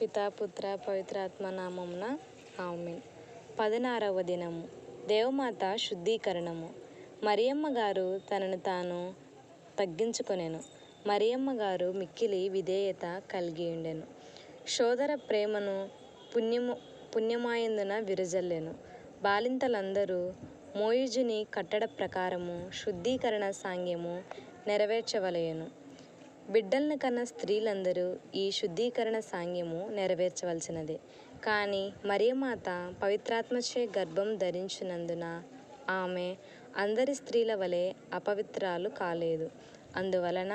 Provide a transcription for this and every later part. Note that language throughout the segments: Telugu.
పితా పుత్ర పవిత్రాత్మ నామమున ఆమెన్. పదినారవ దినము. దేవమాత శుద్ధీకరణము. మరియమ్మ గారు తనను తాను తగ్గించుకొనెను. మరియమ్మ గారు మిక్కిలి విధేయత కలిగి ఉండెను సోదర ప్రేమను పుణ్యము పుణ్యమాయందున విరజల్లెను. బాలింతలందరూ మోయుజుని కట్టడ ప్రకారము శుద్ధీకరణ సాంగ్యము నెరవేర్చవలయను బిడ్డలను కన్న స్త్రీలందరూ ఈ శుద్ధీకరణ సాంగ్యము నెరవేర్చవలసినదే. కానీ మరియమాత పవిత్రాత్మచే గర్భం ధరించినందున ఆమె అందరి స్త్రీల వలె అపవిత్రాలు కాలేదు. అందువలన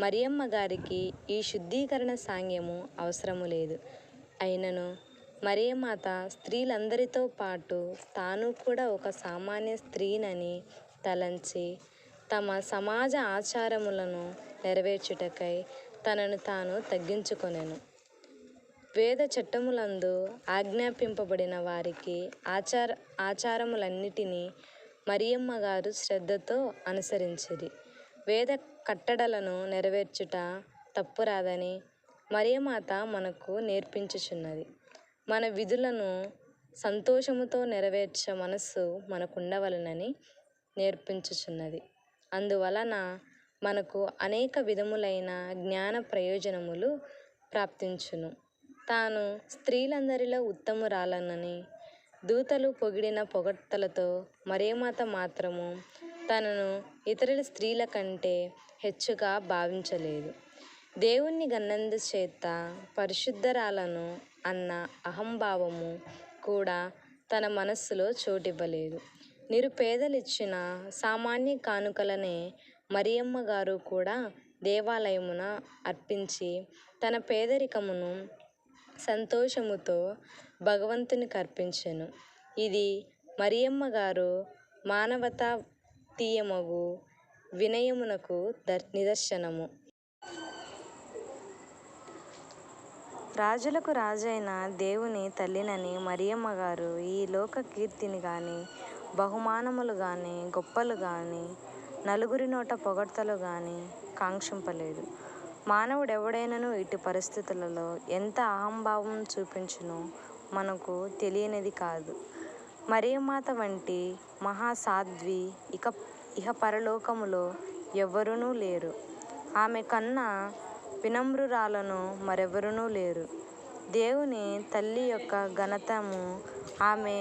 మరియమ్మ గారికి ఈ శుద్ధీకరణ సాంగ్యము అవసరము లేదు. అయినను మరియమాత స్త్రీలందరితో పాటు తాను కూడా ఒక సామాన్య స్త్రీనని తలంచి తమ సమాజ ఆచారములను నెరవేర్చుటకై తనను తాను తగ్గించుకొనెను. వేద చట్టములందు ఆజ్ఞాపింపబడిన వారికి ఆచార ఆచారములన్నిటినీ మరియమ్మ గారు శ్రద్ధతో అనుసరించిరి. వేద కట్టడలను నెరవేర్చుట తప్పురాదని మరియమాత మనకు నేర్పించుచున్నది. మన విధులను సంతోషముతో నెరవేర్చే మనస్సు మనకుండవలనని నేర్పించుచున్నది. అందువలన మనకు అనేక విధములైన జ్ఞాన ప్రయోజనములు ప్రాప్తించును. తాను స్త్రీలందరిలో ఉత్తమురాలనని దూతలు పొగిడిన పొగడ్తలతో మరియమాత మాత్రము తనను ఇతరుల స్త్రీల కంటే హెచ్చుగా భావించలేదు. దేవుణ్ణి గన్నందుచేత పరిశుద్ధరాలను అన్న అహంభావము కూడా తన మనస్సులో చోటివ్వలేదు. నిరుపేదలిచ్చిన సామాన్య కానుకలనే మరియమ్మ గారు కూడా దేవాలయమున అర్పించి తన పేదరికమును సంతోషముతో భగవంతునికి అర్పించెను ఇది మరియమ్మ గారు మానవతాతీయమగు వినయమునకు దర్ నిదర్శనము. రాజులకు రాజైన దేవుని తల్లినని మరియమ్మ గారు ఈ లోక కీర్తిని గాని బహుమానములు గాని గొప్పలు గాని నలుగురి నోట పొగడ్తలు గాని కాంక్షింపలేదు. మానవుడెవడైనను ఇట్టి పరిస్థితులలో ఎంత అహంభావం చూపించునో మనకు తెలియనిది కాదు. మరియమాత వంటి మహాసాధ్వి ఇక ఇహ పరలోకములో ఎవ్వరునూ లేరు. ఆమె కన్నా వినమ్రురాలను మరెవ్వరునూ లేరు. దేవుని తల్లి యొక్క ఘనతము ఆమె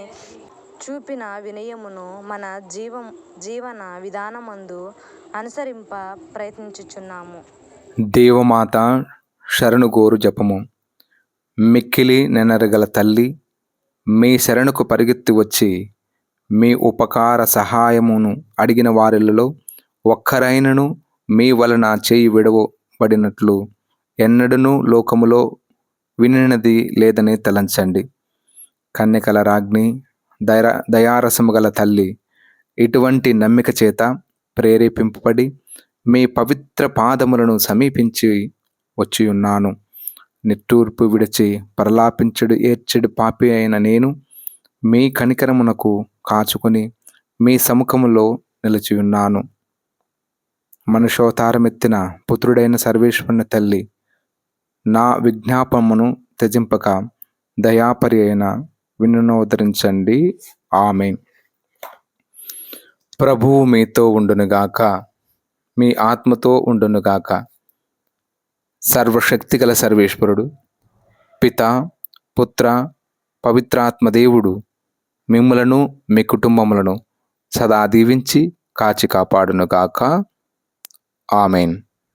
చూపిన వినయమును మన జీవం జీవన విధానమందు అనుసరింప ప్రయత్నించుచున్నాము. దేవమాత శరణుగోరు జపము. మిక్కిలి నెనరగల తల్లి మీ శరణుకు పరిగెత్తి వచ్చి మీ ఉపకార సహాయమును అడిగిన వారిలో ఒక్కరైనను మీ వలన చేయి విడవబడినట్లు ఎన్నడనూ లోకములో వినినది లేదని తలంచండి. కన్యకల రాజ్ఞి దయ దయారసము గల తల్లి ఇటువంటి నమ్మిక చేత ప్రేరేపింపబడి మీ పవిత్ర పాదములను సమీపించి వచ్చి ఉన్నాను నిట్టూర్పు విడిచి ప్రలాపించుడు ఏర్చెడు పాపి అయిన నేను మీ కనికరమునకు కాచుకొని మీ సముఖములో నిలిచి ఉన్నాను మనుషోతారమెత్తిన పుత్రుడైన సర్వేశ్వరుని తల్లి నా విజ్ఞాపమును త్యజింపక దయాపరి అయిన వినునోదరించండి ఆమె ప్రభువు మీతో ఉండునుగాక మీ ఆత్మతో ఉండునుగాక సర్వశక్తి గల సర్వేశ్వరుడు పిత పుత్ర పవిత్రాత్మ దేవుడు మిమ్ములను మీ కుటుంబములను సదా దీవించి కాచి కాపాడునుగాక ఆమెన్.